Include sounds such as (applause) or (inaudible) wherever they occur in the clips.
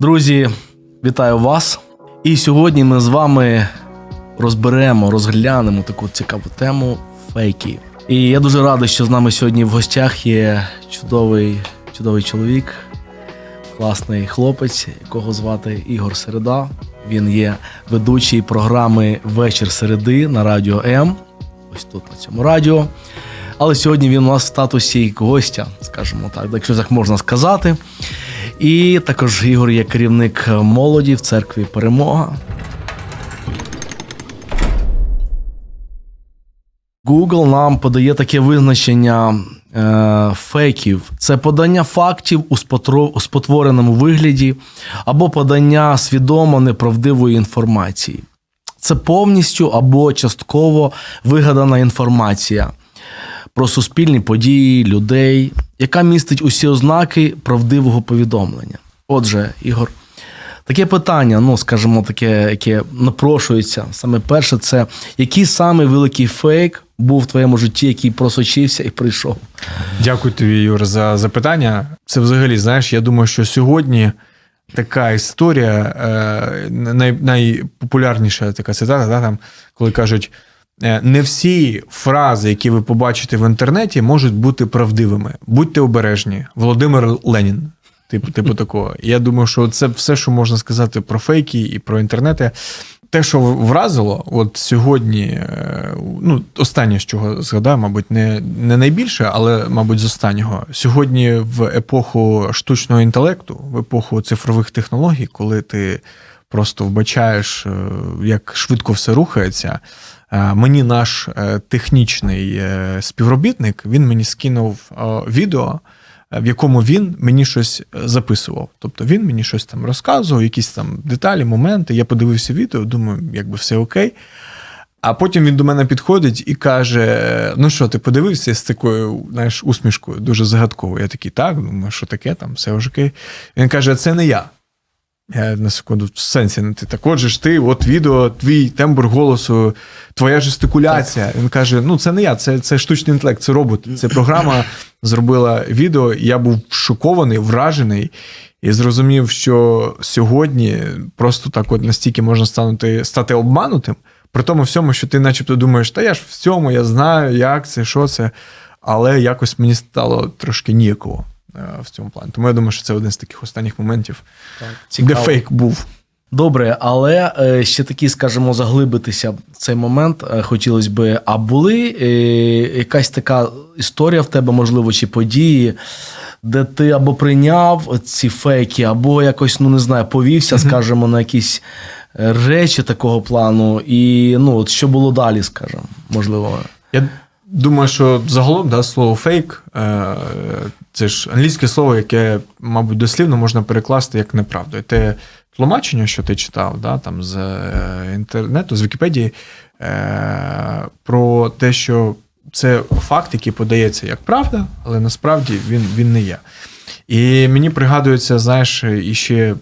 Друзі, вітаю вас! І сьогодні ми з вами розберемо, розглянемо таку цікаву тему фейки. І я дуже радий, що з нами сьогодні в гостях є чудовий, чудовий чоловік, класний хлопець, якого звати Ігор Середа. Він є ведучий програми Вечір середи на радіо М. Ось тут на цьому радіо. Але сьогодні він у нас в статусі гостя, скажімо так, якщо так можна сказати. І також Ігор є керівник молоді в церкві Перемога. Google нам подає таке визначення е, фейків: це подання фактів у, спотро- у спотвореному вигляді або подання свідомо неправдивої інформації. Це повністю або частково вигадана інформація про суспільні події, людей, яка містить усі ознаки правдивого повідомлення. Отже, Ігор, таке питання, ну скажімо, таке, яке напрошується. Саме перше, це який саме великий фейк був в твоєму житті, який просочився і прийшов? Дякую тобі, Юр, за запитання. Це взагалі, знаєш, я думаю, що сьогодні така історія, е, най, найпопулярніша така цитата, да, там, коли кажуть. Е, Не всі фрази, які ви побачите в інтернеті, можуть бути правдивими. Будьте обережні. Володимир Ленін. Типу, типу такого. Я думаю, що це все, що можна сказати про фейки і про інтернети. Те, що вразило, от сьогодні, е, ну, останнє, з чого згадаю, мабуть, не, не найбільше, але, мабуть, з останнього. Сьогодні в епоху штучного інтелекту, в епоху цифрових технологій, коли ти просто вбачаєш, е, як швидко все рухається. е, Мені наш е, технічний співробітник він мені скинув відео, в якому він мені щось записував. Тобто він мені щось там розказував, якісь там деталі, моменти. Я подивився відео, думаю, якби все окей. А потім він до мене підходить і каже: Ну що, ти подивився з такою знаєш, усмішкою, дуже загадковою. Я такий, так, думаю, що таке, там все окей. Він каже: це не я. Я на секунду в сенсі, ну ти так, отже ж ти, от відео, твій тембр голосу, твоя жестикуляція. Він каже: ну це не я, це, це штучний інтелект, це робот. Це програма (clears throat) зробила відео. І я був шокований, вражений і зрозумів, що сьогодні просто так от настільки можна стати, стати обманутим, при тому всьому, що ти начебто думаєш, та я ж в цьому, я знаю, як це, що це. Але якось мені стало трошки ніяково в цьому плані. Тому я думаю, що це один з таких останніх моментів, де фейк був. Добре, але е, ще такі, скажімо, заглибитися в цей момент е, хотілося би. А були е, якась така історія в тебе, можливо, чи події, де ти або прийняв ці фейки, або якось, ну не знаю, повівся, скажімо, на якісь е, речі такого плану, і ну, от що було далі, скажімо, можливо. Я думаю, що загалом да, слово фейк е, це ж англійське слово, яке, мабуть, дослівно можна перекласти як неправду. І те тлумачення, що ти читав, да, там з е, інтернету, з Вікіпедії, е, про те, що це факт, який подається як правда, але насправді він, він не є. І мені пригадується, знаєш, іще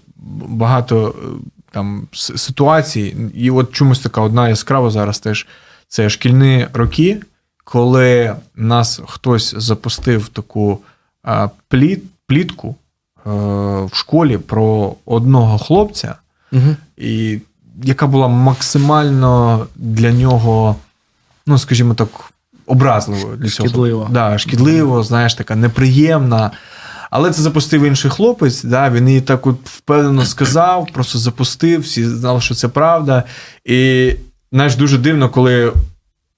багато там ситуацій, і от чомусь така одна яскрава зараз теж це шкільні роки, коли нас хтось запустив таку пліт, плітку е, в школі про одного хлопця, Угу. і яка була максимально для нього, ну скажімо так, образливою для цього. Шкідлива. Да, шкідливо, знаєш, така неприємна. Але це запустив інший хлопець, да, він її так от впевнено сказав, просто запустив, всі знали, що це правда. І знаєш, дуже дивно, коли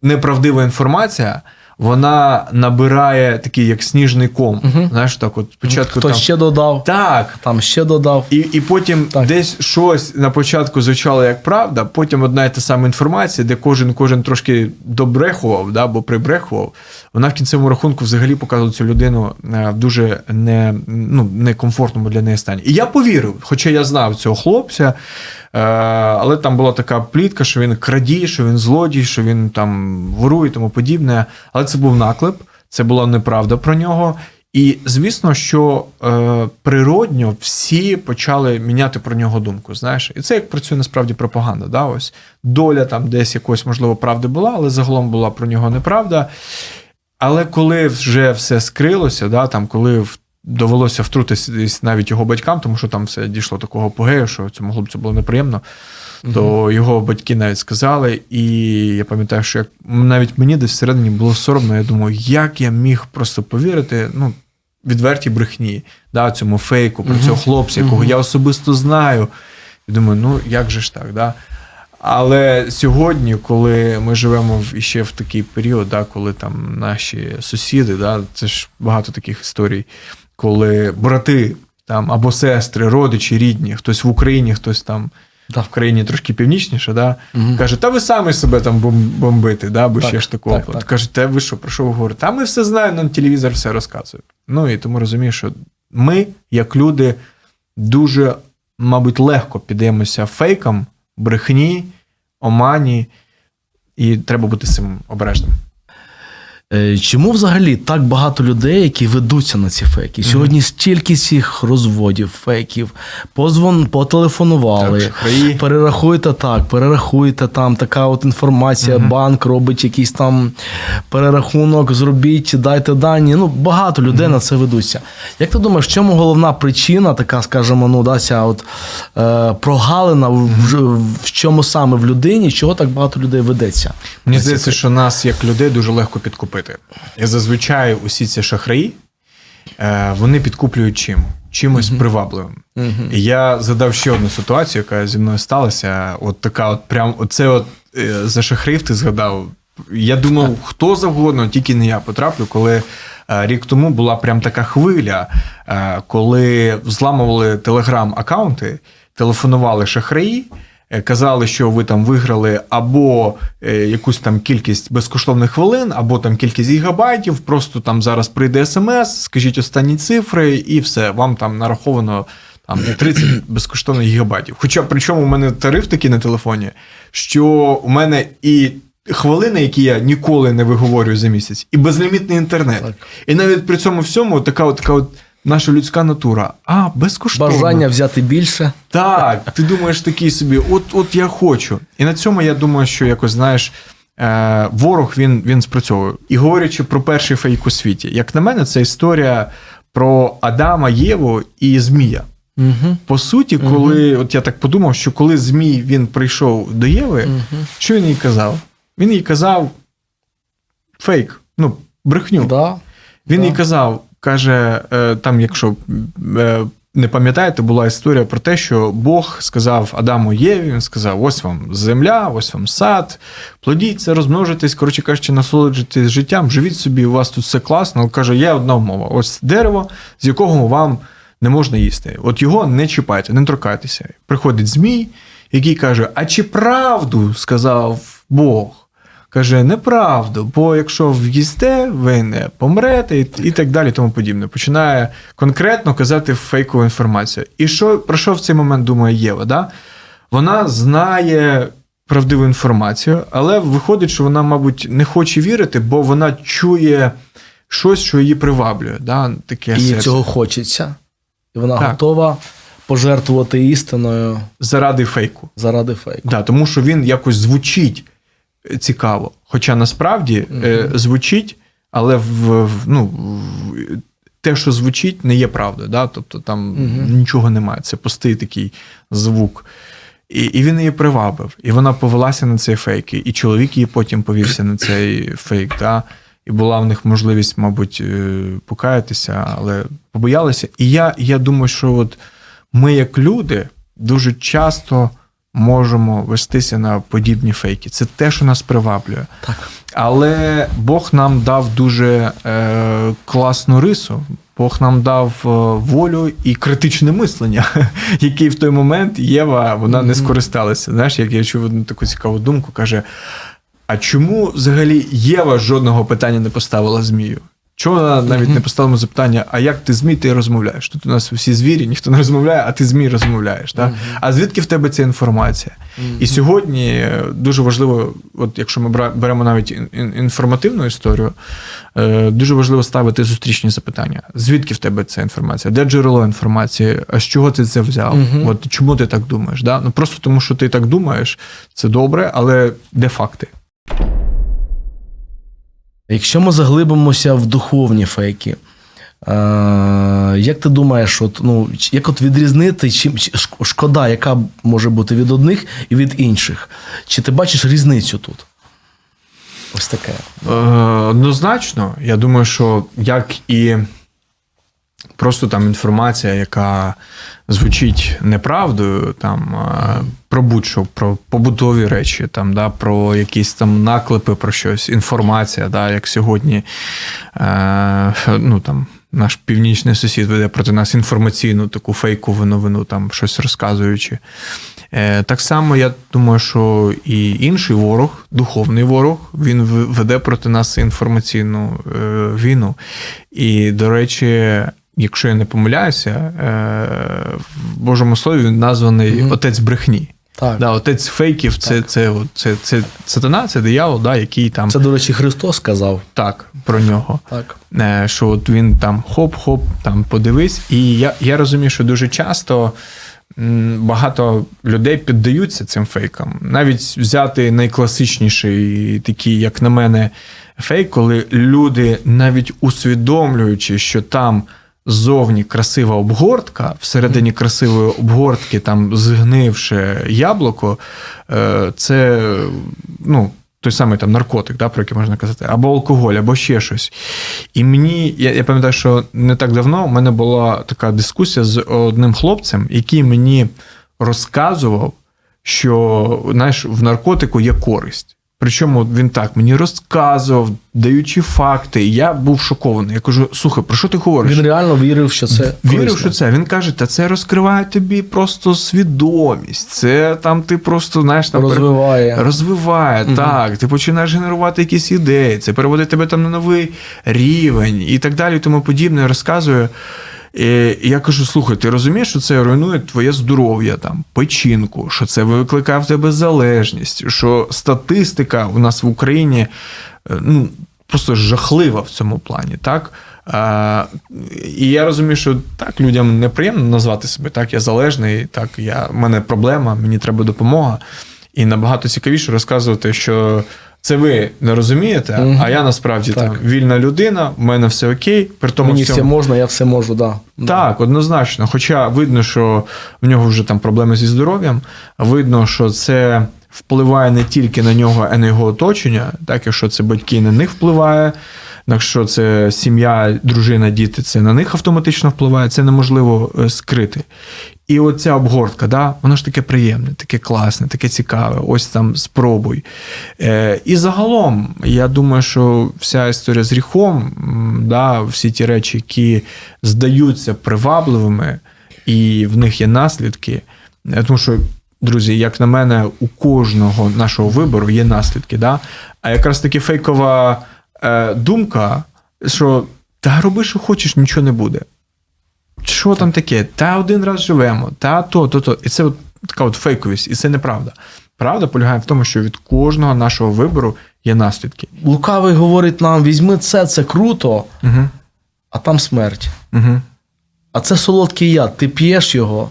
неправдива інформація, вона набирає такий як сніжний ком. Мгм. Знаєш, так от спочатку Хтось там. ще додав, Так, там ще додав. і, і потім Так. десь щось на початку звучало як правда, потім одна і та сама інформація, де кожен кожен трошки добрехував, да, або прибрехував. Вона в кінцевому рахунку взагалі показувала цю людину е, в дуже не, ну, некомфортному для неї стані. І я повірив, хоча я знав цього хлопця, але там була така плітка, що він крадій, що він злодій, що він там ворує і тому подібне. Але це був наклеп, це була неправда про нього. І звісно, що е, природньо всі почали міняти про нього думку. Знаєш, і це як працює насправді пропаганда. Да? Ось доля там десь якось, можливо, правди була, але загалом була про нього неправда. Але коли вже все скрилося, да, там, коли в довелося втрутитись навіть його батькам, тому що там все дійшло такого апогею, що цьому хлопцю було неприємно. То його батьки навіть сказали, і я пам'ятаю, що як навіть мені десь всередині було соромно. Я думаю, як я міг просто повірити, ну, відвертій брехні, да, цьому фейку, про цього хлопця, якого я особисто знаю. І думаю, ну як же ж так, да? Але сьогодні, коли ми живемо в, ще в такий період, да, коли там наші сусіди, да, це ж багато таких історій, коли брати там або сестри, родичі, рідні, хтось в Україні, хтось там Да. в країні трошки північніше, да, Мгм. каже, та ви самі себе там бом- бомбите, да, бо Так, ще ж такого. так, так. Каже, та ви що, про що ви говорите? Та ми все знаємо, нам телевізор все розказує. Ну і тому розумію, що ми, як люди, дуже, мабуть, легко піддаємося фейкам, брехні, омані, і треба бути цим обережним. Е, Чому взагалі так багато людей, які ведуться на ці фейки? Сьогодні стільки цих розводів, фейків, позвон, потелефонували, Так, перерахуйте так, перерахуйте там така от інформація, банк робить якийсь там перерахунок, зробіть, дайте дані. Ну, багато людей на це ведуться. Як ти думаєш, в чому головна причина, така, скажімо, ну, да, ця от е, прогалина, в, в чому саме в людині, чого так багато людей ведеться? Мені здається, що нас, як людей, дуже легко підкупити. І зазвичай усі ці шахраї, е, вони підкуплюють чим? Чимось привабливим. І я задав ще одну ситуацію, яка зі мною сталася. От така, от прям оце от е, за шахраїв ти згадав. Я думав, хто завгодно, тільки не я потраплю, коли е, рік тому була прям така хвиля, коли взламували телеграм-аккаунти, телефонували шахраї. Е, Казали, що ви там виграли або е, якусь там кількість безкоштовних хвилин, або там кількість гігабайтів. Просто там зараз прийде смс, скажіть останні цифри, і все, вам там нараховано там 30 (clears throat) безкоштовних гігабайтів. Хоча причому у мене тариф такий на телефоні, що у мене і хвилини, які я ніколи не виговорюю за місяць, і безлімітний інтернет. Так. І навіть при цьому всьому така, от, така от наша людська натура. А, безкоштовно. Бажання взяти більше. Так, ти думаєш такий собі, от, от я хочу. І на цьому я думаю, що якось знаєш. Е, ворог він, він спрацьовує. І говорячи про перший фейк у світі, як на мене, це історія про Адама, Єву і Змія. Угу. По суті, коли от я так подумав, що коли Змій він прийшов до Єви, що він їй казав? Він їй казав фейк, ну, брехню. Да. Він Да. їй казав, каже, е, там, якщо е, не пам'ятаєте, була історія про те, що Бог сказав Адаму Єві, він сказав: ось вам земля, ось вам сад, плодіться, розмножитесь, коротше кажучи, насолоджуйтесь життям, живіть собі, у вас тут все класно. Але каже, є одна умова: ось дерево, з якого вам не можна їсти. От його не чіпайте, не торкайтеся. Приходить Змій, який каже: А чи правду сказав Бог? Каже, неправду, бо якщо в'їсте, ви не помрете, і, і так далі, тому подібне. Починає конкретно казати фейкову інформацію. І що про що в цей момент думає Єва? Да? Вона знає правдиву інформацію, але виходить, що вона, мабуть, не хоче вірити, бо вона чує щось, що її приваблює. Да? Таке І серце. цього хочеться. І вона Так. готова пожертвувати істиною заради фейку. заради фейку. Да, тому що він якось звучить цікаво. Хоча насправді е, звучить, але в, в, ну, в, те, що звучить, не є правдою. Да? Тобто там Мгм. нічого немає. Це пустий такий звук. І, і він її привабив. І вона повелася на цей фейк. І чоловік її потім повівся на цей фейк. Да? І була в них можливість, мабуть, е, покаятися, але побоялися. І я, я думаю, що от ми, як люди, дуже часто можемо вестися на подібні фейки. Це те, що нас приваблює. Так. Але Бог нам дав дуже е, класну рису. Бог нам дав е, волю і критичне мислення, (laughs) який в той момент Єва вона не скористалася. Знаєш, як я чув одну таку цікаву думку, каже: а чому взагалі Єва жодного питання не поставила Змію? Чого вона навіть не поставила запитання, а як ти змій ти розмовляєш? Тут у нас всі звірі, ніхто не розмовляє, а ти змій розмовляєш. Так? А звідки в тебе ця інформація? І сьогодні е, дуже важливо, от якщо ми беремо навіть ін- ін- інформативну історію, е, дуже важливо ставити зустрічні запитання. Звідки в тебе ця інформація? Де джерело інформації? А з чого ти це взяв? От чому ти так думаєш? Да? Ну просто тому, що ти так думаєш, це добре, але де факти? Якщо ми заглибимося в духовні фейки, як ти думаєш, от, ну, як от відрізнити чим, шкода, яка може бути від одних і від інших? Чи ти бачиш різницю тут? Ось таке. Е, Однозначно, я думаю, що як і просто там інформація, яка звучить неправдою, там про будь-що, про побутові речі, там, да, про якісь там наклепи, про щось, інформація, да, як сьогодні е, ну, там, наш північний сусід веде проти нас інформаційну таку фейкову новину, там щось розказуючи. Е, Так само, я думаю, що і інший ворог, духовний ворог, він веде проти нас інформаційну е, війну. І, до речі, якщо я не помиляюся, е, в Божому слові він названий Мгм. отець брехні. Так. Да, отець фейків це, це, от- це, це, сатана, це диявол, да, який там Це, до речі, Христос сказав. так про нього. Так. Е, що от він там хоп-хоп, там подивись. І я, я розумію, що дуже часто багато людей піддаються цим фейкам. Навіть взяти найкласичніший, такий, як на мене, фейк, коли люди, навіть усвідомлюючи, що там ззовні красива обгортка, всередині красивої обгортки, там згнивше яблуко, е, це ну. Той самий там наркотик, да, про який можна казати, або алкоголь, або ще щось. І мені, я, я пам'ятаю, що не так давно у мене була така дискусія з одним хлопцем, який мені розказував, що знаєш, в наркотику є користь. Причому він так мені розказував, даючи факти. І я був шокований. Я кажу: слухай, про що ти говориш? Він реально вірив, що це Вірив, корисно. що це. Він каже, та це розкриває тобі просто свідомість. Це там ти просто знаєш там розвиває. розвиває, Мгм. так. Ти починаєш генерувати якісь ідеї, це переводить тебе там на новий рівень і так далі, тому подібне. Розказує. І я кажу: слухай, ти розумієш, що це руйнує твоє здоров'я, там, печінку, що це викликає в тебе залежність, що статистика у нас в Україні е, ну, просто жахлива в цьому плані. так? А, і я розумію, що так, людям неприємно назвати себе так, я залежний, так, я, в мене проблема, мені треба допомога. І набагато цікавіше розказувати, що це ви не розумієте, Мгм. а я насправді Так. там вільна людина, в мене все окей. При тому Мені всьому- все можна, я все можу, да. так, однозначно. Хоча видно, що в нього вже там проблеми зі здоров'ям, видно, що це впливає не тільки на нього, а й на його оточення, так, якщо це батьки на них впливає, якщо це сім'я, дружина, діти, це на них автоматично впливає, це неможливо е, скрити. І оця обгортка, да, воно ж таке приємне, таке класне, таке цікаве. Ось там спробуй. Е, і загалом, я думаю, що вся історія з гріхом, да, всі ті речі, які здаються привабливими, і в них є наслідки. Е, Тому що, друзі, як на мене, у кожного нашого вибору є наслідки. Да? А якраз таки фейкова е, думка, що та роби, що хочеш, нічого не буде. Що там таке? Та один раз живемо, та то, то, то. І це от така от фейковість, і це неправда. Правда полягає в тому, що від кожного нашого вибору є наслідки. Лукавий говорить нам: візьми це, це круто, Угу. а там смерть. Угу. А це солодкий яд. Ти п'єш його,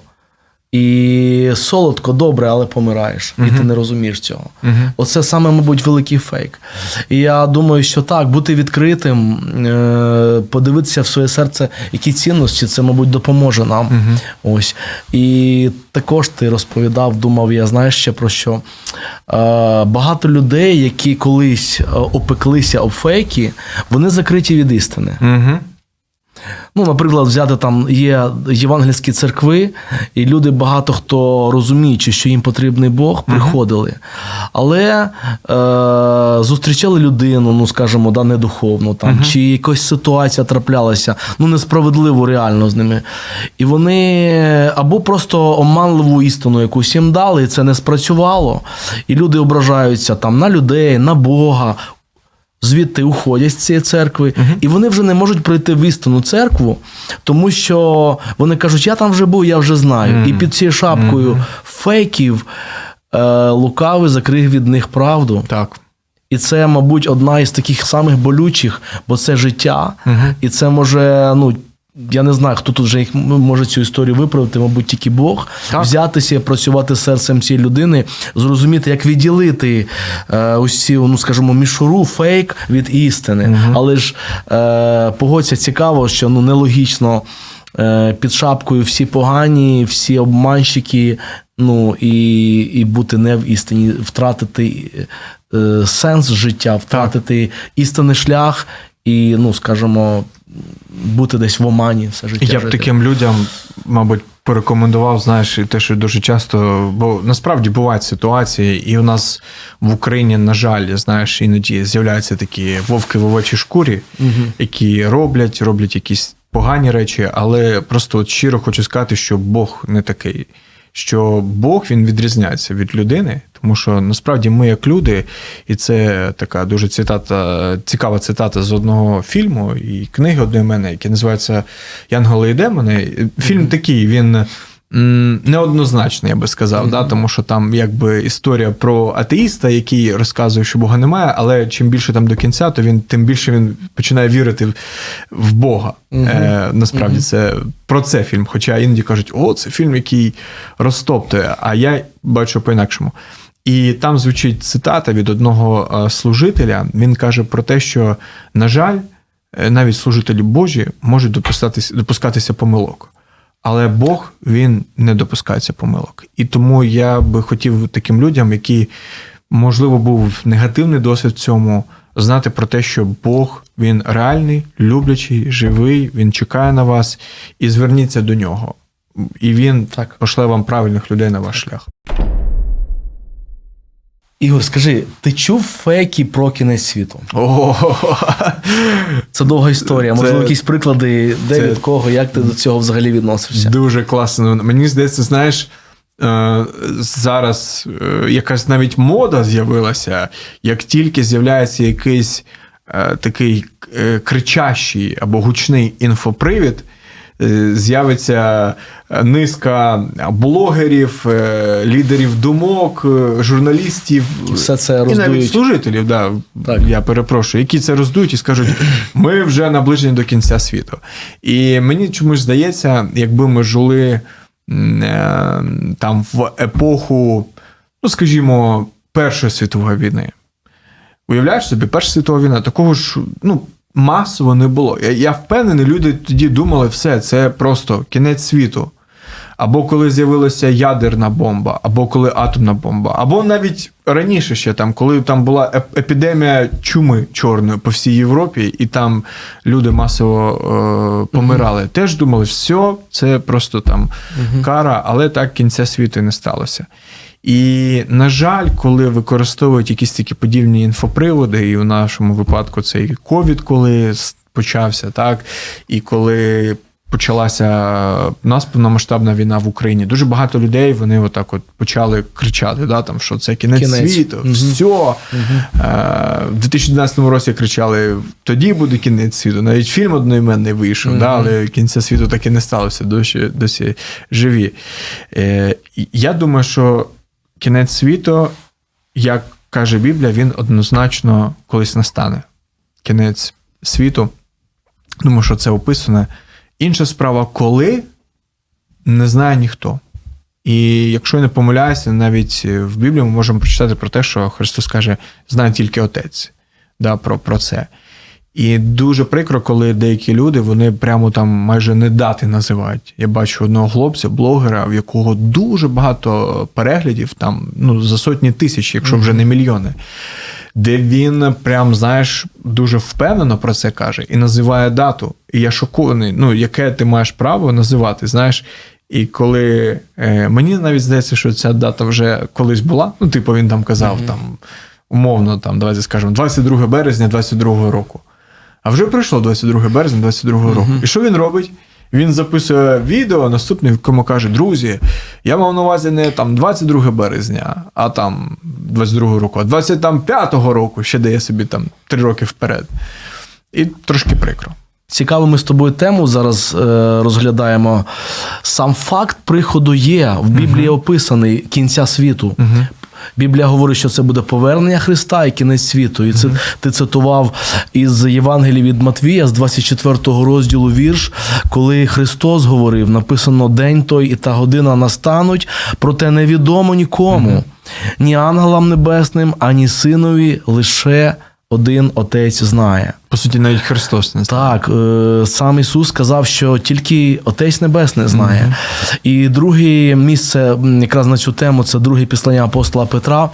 і солодко, добре, але помираєш. І ти не розумієш цього. Угу. Оце саме, мабуть, великий фейк. І я думаю, що так, бути відкритим, е, подивитися в своє серце, які цінності, це, мабуть, допоможе нам. Угу. Ось. І також ти розповідав, думав, я знаєш ще про що. Е, багато людей, які колись е, опеклися об фейки, вони закриті від істини. Угу. Ну, наприклад, взяти там є євангельські церкви, і люди багато хто розуміючи, що їм потрібний Бог, приходили. Але е, зустрічали людину, ну скажімо, да, недуховну, там, чи якась ситуація траплялася, ну несправедливо реально з ними. І вони або просто оманливу істину якусь їм дали, і це не спрацювало. І люди ображаються там на людей, на Бога звідти уходять з цієї церкви, і вони вже не можуть прийти в істинну церкву, тому що вони кажуть, я там вже був, я вже знаю. І під цією шапкою фейків е, лукавий закрив від них правду. Так. І це, мабуть, одна із таких самих болючих, бо це життя, Мгм. і це може ну, я не знаю, хто тут вже їх може цю історію виправити, мабуть, тільки Бог. Так. Взятися, працювати серцем цієї людини, зрозуміти, як відділити е, ці, ну скажімо, мішуру, фейк від істини. Але ж е, погодься цікаво, що ну нелогічно. е, Під шапкою всі погані, всі обманщики, ну і, і бути не в істині, втратити е, сенс життя, втратити істинний шлях і, ну, скажімо, бути десь в омані все життя. Я б жити. таким людям, мабуть, порекомендував, знаєш, і те, що дуже часто, бо насправді бувають ситуації, і у нас в Україні, на жаль, знаєш, іноді з'являються такі вовки в овечій шкурі, які роблять, роблять якісь погані речі, але просто от щиро хочу сказати, що Бог не такий. Що Бог він відрізняється від людини, тому що насправді ми як люди, і це така дуже цитата, цікава цитата з одного фільму і книги одноіменної, яка називається Янголи і демони. Фільм такий, він м, неоднозначний, я би сказав, да, тому що там якби історія про атеїста, який розказує, що Бога немає, але чим більше там до кінця, то він тим більше він починає вірити в, Бога. Е, насправді це про це фільм. Хоча іноді кажуть, о, це фільм, який розтоптує, а я бачу по-інакшому. І там звучить цитата від одного е, служителя. Він каже про те, що, на жаль, е, навіть служителі Божі можуть допускатися, допускатися помилок. Але Бог він не допускається помилок. І тому я би хотів таким людям, які, можливо, був негативний досвід в цьому, знати про те, що Бог він реальний, люблячий, живий, він чекає на вас, і зверніться до нього. І він Так. пошле вам правильних людей на ваш шлях. Ігор, скажи, ти чув фейки про кінець світу? О, Це довга історія. Це- Можливо, якісь приклади, де це- від кого, як ти до цього взагалі відносишся? Дуже класно. Мені здається, знаєш, е, зараз е, якась навіть мода з'явилася, як тільки з'являється якийсь е, такий кричащий або гучний інфопривід. Е, З'явиться низка блогерів, е, лідерів думок, е, журналістів Все це і навіть служителів, да, Так. я перепрошую, які це роздують і скажуть, ми вже наближені до кінця світу. І мені чомусь здається, якби ми жили там в епоху, ну скажімо, Першої світової війни. Уявляєш собі, Перша світова війна, такого ж ну, масово не було. Я, я впевнений, люди тоді думали, все, це просто кінець світу. Або коли з'явилася ядерна бомба, або коли атомна бомба, або навіть раніше ще там, коли там була епідемія чуми чорної по всій Європі, і там люди масово е, помирали. Теж думали, все, це просто там кара, але так кінця світу не сталося. І, на жаль, коли використовують якісь такі подібні інфоприводи, і в нашому випадку це і ковід, коли почався, так, і коли почалася нас повномасштабна війна в Україні, дуже багато людей вони отак от почали кричати, да, там, що це кінець, Кінець. світу, Мгм. все. Е, в 2012 році кричали: тоді буде кінець світу. Навіть фільм одноіменний вийшов, да, але кінця світу так і не сталося, досі, досі живі. Е, я думаю, що кінець світу, як каже Біблія, він однозначно колись настане. Кінець світу. Думаю, що це описане. Інша справа, коли не знає ніхто. І якщо я не помиляюся, навіть в Біблії ми можемо прочитати про те, що Христос каже, знає тільки Отець да, про, про це. І дуже прикро, коли деякі люди вони прямо там майже не дати називають. Я бачу одного хлопця, блогера, в якого дуже багато переглядів, там ну за сотні тисяч, якщо вже не мільйони. Де він прям, знаєш, дуже впевнено про це каже і називає дату. І я шокований, ну, яке ти маєш право називати, знаєш. І коли е, мені навіть здається, що ця дата вже колись була, ну, типу, він там казав, там, умовно, там, давайте скажемо, 22 березня 22 року. А вже пройшло 22 березня 22 року. І що він робить? Він записує відео, наступне, в якому каже: Друзі, я мав на увазі не там 22 березня, а там 22 року, а 25 року ще дає собі там 3 роки вперед. І трошки прикро. Цікаву ми з тобою тему зараз е, розглядаємо. Сам факт приходу є в Біблії описаний кінця світу. Біблія говорить, що це буде повернення Христа і кінець світу. І це ти цитував із Євангелії від Матвія з 24 розділу вірш, коли Христос говорив: написано День той і та година настануть, проте невідомо нікому, ні ангелам небесним, ані синові, лише один Отець знає. По суті, навіть Христос не знає. Так, е, сам Ісус сказав, що тільки Отець Небесний знає. І друге місце якраз на цю тему це друге післання апостола Петра.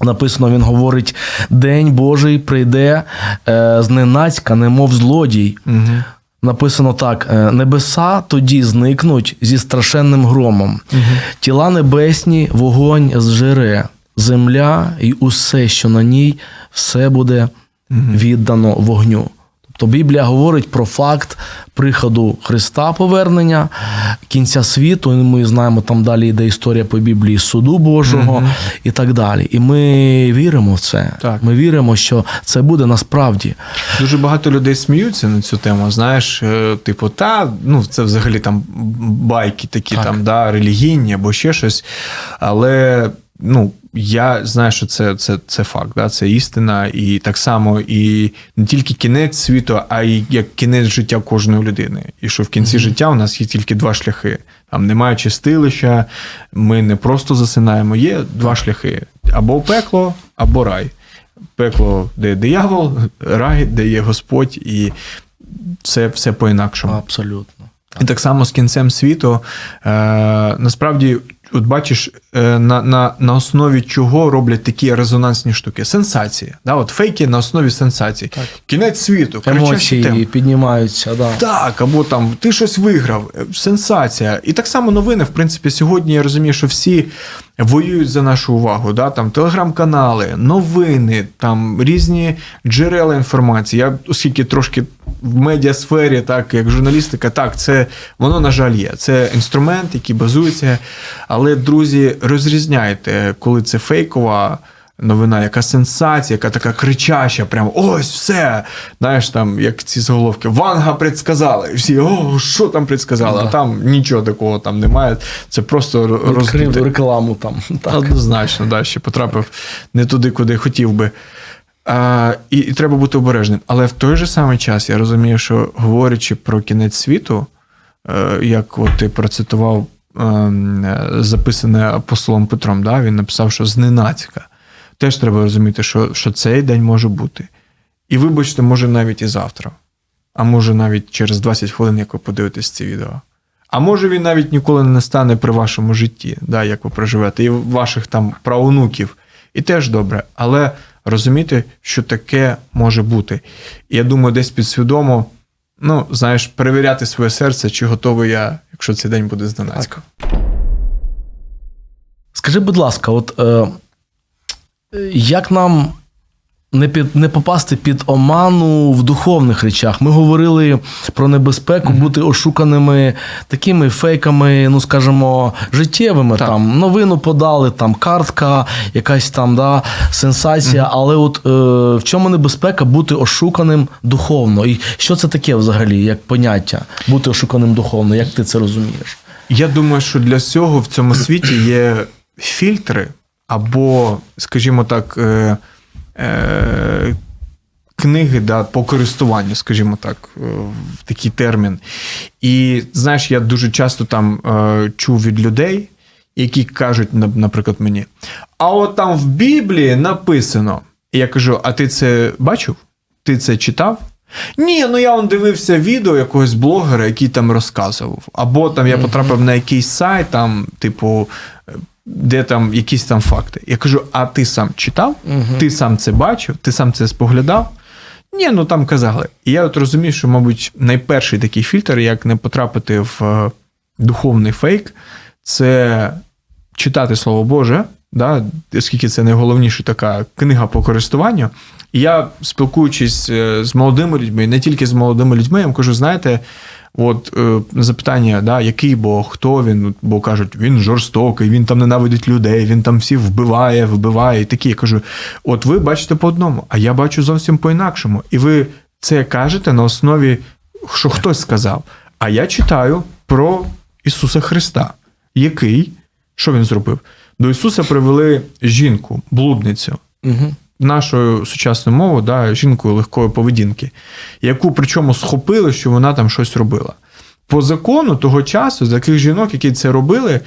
Написано, він говорить: День Божий прийде е, зненацька, немов злодій. Угу. Написано так: е, небеса тоді зникнуть зі страшенним громом, тіла небесні, вогонь зжере, земля і усе, що на ній, все буде віддано вогню. Тобто Біблія говорить про факт приходу Христа, повернення, кінця світу. І ми знаємо, там далі йде історія по Біблії суду Божого і так далі. І ми віримо в це. Так. Ми віримо, що це буде насправді. Дуже багато людей сміються на цю тему. Знаєш, е, типу, та ну це взагалі там байки такі, Так. там, да, релігійні або ще щось. Але ну, я знаю, що це, це, це факт, да, це істина, і так само і не тільки кінець світу, а й як кінець життя кожної людини. І що в кінці життя у нас є тільки два шляхи. Там немає чистилища, ми не просто засинаємо. Є два шляхи: або пекло, або рай. Пекло, де диявол, рай, де є Господь, і все, все по-інакшому. Абсолютно. І так само з кінцем світу. Е, насправді, от бачиш, е, на, на, на основі чого роблять такі резонансні штуки? Сенсації. Да? От фейки на основі сенсації. Так. Кінець світу, Емоції тем. Піднімаються. Да. Так, або там ти щось виграв, сенсація. І так само новини, в принципі, сьогодні я розумію, що всі воюють за нашу увагу. Да? Там телеграм-канали, новини, там різні джерела інформації. Я, оскільки трошки в медіасфері, так як журналістика, так, це воно, на жаль, є. Це інструмент, який базується. Але, друзі, розрізняйте, коли це фейкова. Новина, яка сенсація, яка така кричаща, прям ось все. Знаєш, там, як ці заголовки, Ванга предсказали. І всі, о, що там предсказали? А Да. там нічого такого там немає. Це просто р- Відкрив роздути. рекламу там. (laughs) Так. Однозначно, да, ще потрапив не туди, куди хотів би. А, і, і треба бути обережним. Але в той же самий час я розумію, що говорячи про кінець світу, е, як от ти процитував ем, е, записане апостолом Петром, да, він написав, що зненацька. Теж треба розуміти, що, що цей день може бути. І вибачте, може навіть і завтра. А може навіть через 20 хвилин, як ви подивитесь це відео. А може він навіть ніколи не настане при вашому житті, да, як ви проживете, і ваших там правонуків. І теж добре. Але розуміти, що таке може бути. І я думаю, десь підсвідомо, ну, знаєш, перевіряти своє серце, чи готовий я, якщо цей день буде зненацька. Скажи, будь ласка, от е, як нам не, під, не попасти під оману в духовних речах? Ми говорили про небезпеку бути ошуканими такими фейками, ну скажімо, життєвими. Так. Там новину подали, там картка, якась там да, сенсація. Але от е, в чому небезпека бути ошуканим духовно? І що це таке взагалі, як поняття бути ошуканим духовно? Як ти це розумієш? Я думаю, що для всього в цьому світі є фільтри, або, скажімо так, е, е, книги да, по користуванню, скажімо так, е, в такий термін. І знаєш, я дуже часто там е, чув від людей, які кажуть, наприклад, мені: а от там в Біблії написано. І я кажу: а ти це бачив? Ти це читав? Ні, ну я он дивився відео якогось блогера, який там розказував. Або там я потрапив на якийсь сайт, там, типу, де там якісь там факти. Я кажу: а ти сам читав? Ти сам це бачив, ти сам це споглядав? Ні, ну там казали. І я от розумію, що, мабуть, найперший такий фільтр, як не потрапити в е, духовний фейк, це читати Слово Боже, да, оскільки це найголовніша така книга по користуванню. І я, спілкуючись е, з молодими людьми, не тільки з молодими людьми, я їм кажу, знаєте, от е, запитання, да, який Бог, хто він, бо кажуть, він жорстокий, він там ненавидить людей, він там всіх вбиває, вбиває. І такі. Я кажу, от ви бачите по одному, а я бачу зовсім по-інакшому. І ви це кажете на основі, що хтось сказав. А я читаю про Ісуса Христа, який, що він зробив? До Ісуса привели жінку, блудницю, Угу. Нашою сучасною мовою, да, жінкою легкої поведінки, яку причому схопили, що вона там щось робила. По закону того часу, з таких жінок, які це робили,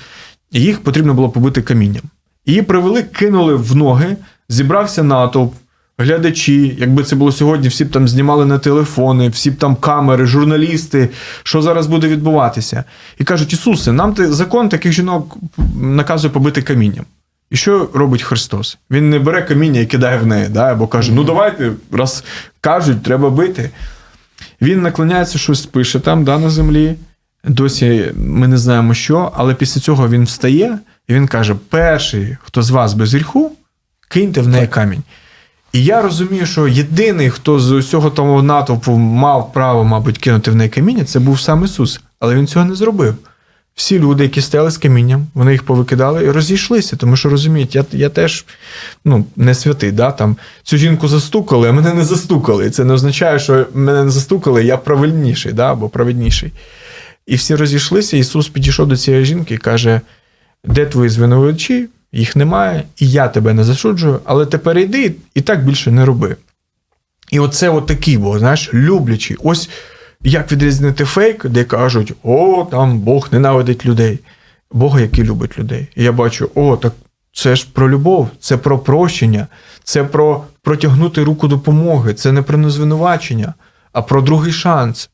їх потрібно було побити камінням. Її привели, кинули в ноги, зібрався натовп, глядачі. Якби це було сьогодні, всі б там знімали на телефони, всі б там камери, журналісти, що зараз буде відбуватися. І кажуть: Ісусе, нам ти закон таких жінок наказує побити камінням. І що робить Христос? Він не бере каміння і кидає в неї, да? або каже: ну давайте, раз кажуть, треба бити. Він наклоняється, щось пише там да, на землі. Досі ми не знаємо що, але після цього він встає і він каже: перший, хто з вас без гріху, киньте в неї камінь. І я розумію, що єдиний, хто з усього того натовпу мав право, мабуть, кинути в неї каміння, це був сам Ісус. Але він цього не зробив. Всі люди, які стояли з камінням, вони їх повикидали і розійшлися, тому що розуміють, я, я теж ну, не святий. Да? Там, цю жінку застукали, а мене не застукали. Це не означає, що мене не застукали, я правильніший да? або праведніший. І всі розійшлися. Ісус підійшов до цієї жінки і каже: де твої звинувачі? Їх немає, і я тебе не засуджую, але тепер йди і так більше не роби. І оце от такий Бог, знаєш, люблячий. Ось як відрізнити фейк, де кажуть, о, там Бог ненавидить людей. Бога, який любить людей. І я бачу, о, так це ж про любов, це про прощення, це про протягнути руку допомоги, це не про незвинувачення, а про другий шанс.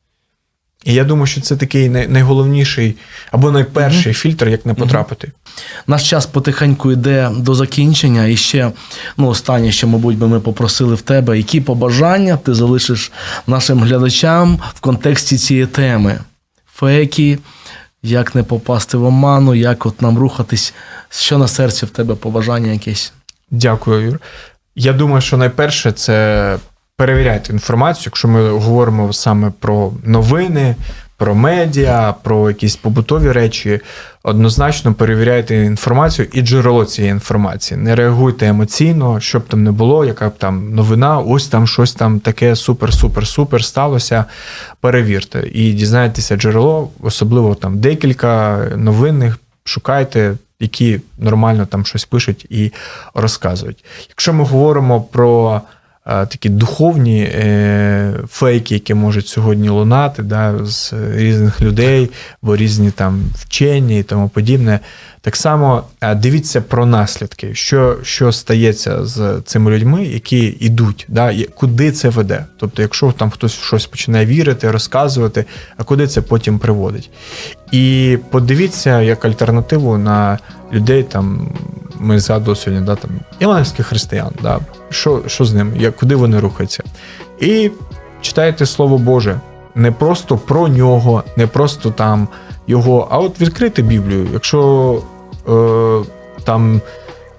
І я думаю, що це такий найголовніший або найперший фільтр, як не потрапити. Наш час потихеньку йде до закінчення. І ще, ну, останнє, що, мабуть, би ми попросили в тебе, які побажання ти залишиш нашим глядачам в контексті цієї теми? Фейки, як не попасти в оману, як от нам рухатись, що на серці в тебе побажання якесь? Дякую, Юр. Я думаю, що найперше це перевіряйте інформацію, якщо ми говоримо саме про новини, про медіа, про якісь побутові речі. Однозначно перевіряйте інформацію і джерело цієї інформації. Не реагуйте емоційно, що б там не було, яка б там новина, ось там щось там таке супер-супер-супер сталося. Перевірте і дізнайтеся джерело, особливо там декілька новинних, шукайте, які нормально там щось пишуть і розказують. Якщо ми говоримо про такі духовні е, фейки, які можуть сьогодні лунати да, з різних людей, бо різні там вчені і тому подібне. Так само е, дивіться про наслідки, що, що стається з цими людьми, які йдуть, да, куди це веде. Тобто, якщо там хтось в щось починає вірити, розказувати, а куди це потім приводить. І подивіться як альтернативу на людей, там ми згадували сьогодні, да, там іванівських християн, да, що, що з ними, як, куди вони рухаються. І читайте Слово Боже. Не просто про нього, не просто там його, а от відкрити Біблію. Якщо е, там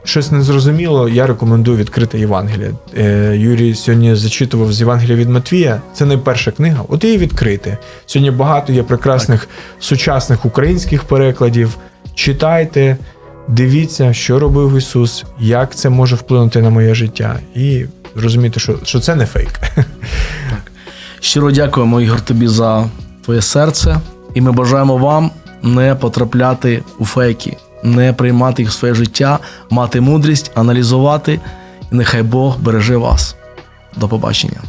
щось незрозуміло, я рекомендую відкрити Євангеліє. Е, Юрій сьогодні зачитував з Євангелія від Матвія. Це найперша книга. От її відкрити. Сьогодні багато є прекрасних сучасних українських перекладів. Читайте, дивіться, що робив Ісус, як це може вплинути на моє життя, і розумієте, що, що це не фейк. (laughs) Щиро дякуємо, Ігор, тобі за твоє серце. І ми бажаємо вам не потрапляти у фейки, не приймати їх в своє життя, мати мудрість, аналізувати. І нехай Бог береже вас. До побачення.